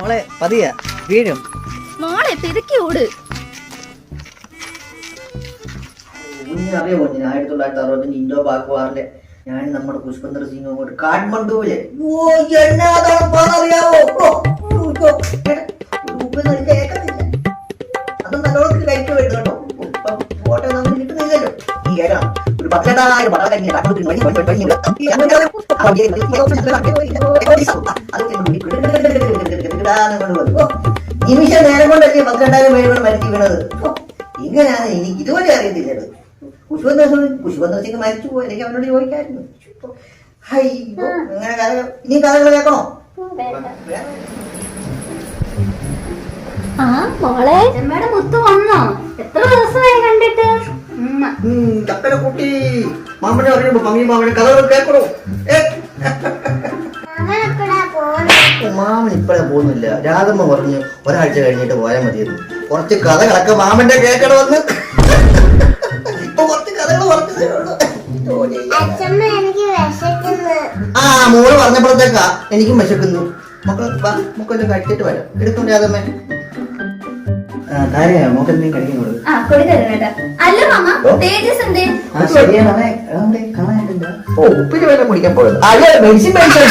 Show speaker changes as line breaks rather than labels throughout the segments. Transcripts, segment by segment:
മോളെ പതിയ വീഴും
മോളെ പെരുക്കി ഓട്
അറിയാമോ ഞാൻ ആയിരത്തി തൊള്ളായിരത്തി അറുപത്തഞ്ച് ഇൻഡോ പാക് വാറിലെ ഞാൻ നമ്മുടെ പുഷ്പേന്ദ്ര സിംഗ് അങ്ങോട്ട് കാഠ്മണ്ഡുവിലെ ഓ അത് നല്ലോണം കഴിച്ചു ഫോട്ടോ നമുക്ക് കിട്ടുന്നില്ലല്ലോ ഒരു വഴി കൊണ്ട് വന്നു നിമിഷ നേരം കൊണ്ടല്ലേ പന്ത്രണ്ടായിരം പേരുകൾ മരിച്ചു വീണത്. ഓ, ഇങ്ങനെയാണ് എനിക്ക് ഇതുവരെ അറിയത്തില്ലത് പുഷ്പേന്ദ്ര സിംഗ് പുഷ്പേന്ദ്ര സിംഗ് മരിച്ചു പോയി. എനിക്ക് അവനോട് ചോദിക്കായിരുന്നു. അയ്യോ ഇങ്ങനെ കഥ ഇനി കഥകൾ കേൾക്കണോ?
ആ മോളെ. ചെമ്മയുടെ മുത്ത് വന്നോ? എത്ര ദിവസമായി കണ്ടിട്ട്.
ചക്കര കുട്ടി മാമനെ അറിയുമ്പോ മമ്മി മാമനെ കഥകൾ കേൾക്കണോ? മാമൻ ഇപ്പഴേ പോകുന്നില്ല. രാധമ്മ പറഞ്ഞു ഒരാഴ്ച കഴിഞ്ഞിട്ട് പോയാൽ മതിയെന്ന്. കുറച്ച് കഥകളൊക്കെ മാമന്റെ കേൾക്കണമെന്ന് ഇപ്പൊ കുറച്ച് കഥകൾ പറഞ്ഞതേ ഉള്ളൂ. ആ മോൾ പറഞ്ഞപ്പോഴത്തേക്കാ എനിക്കും വിശക്കുന്നു. മക്കൾ വാ മക്കളെ കഴിച്ചിട്ട് വരാം. എടുക്കും രാധമ്മേ? ഉപ്പിന് വല്ല കുടിക്കാൻ പോയത് അല്ല മെഡിസിൻ മേടിച്ചാൽ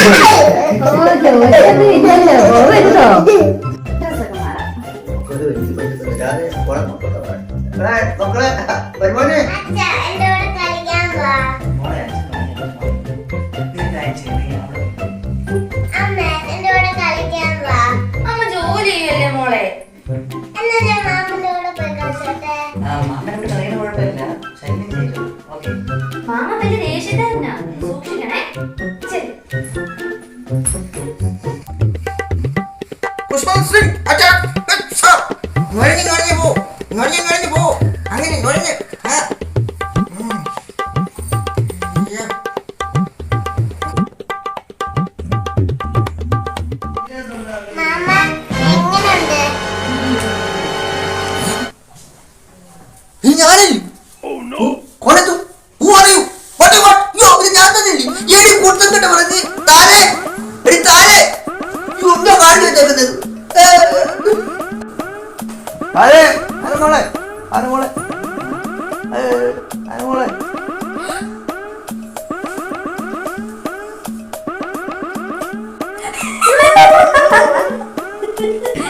ഓ മാമ വലിയ ദേഷ്യക്കാരനാ സൂക്ഷിക്കണേ. ശരി
പുഷ്പശ്രീ അച്ഛാ നുഴഞ്ഞ് നുഴഞ്ഞ് പോ. നുഴഞ്ഞ് നുഴഞ്ഞ് പോ. അങ്ങനെ നുഴഞ്ഞ്. ആ. കൂട്ടം പറഞ്ഞ് താഴെ എടി താഴെ എന്താ കാണിച്ചു വെച്ചേക്കുന്നത്? താഴെ, മോളെ? മോളെ? മോളെ?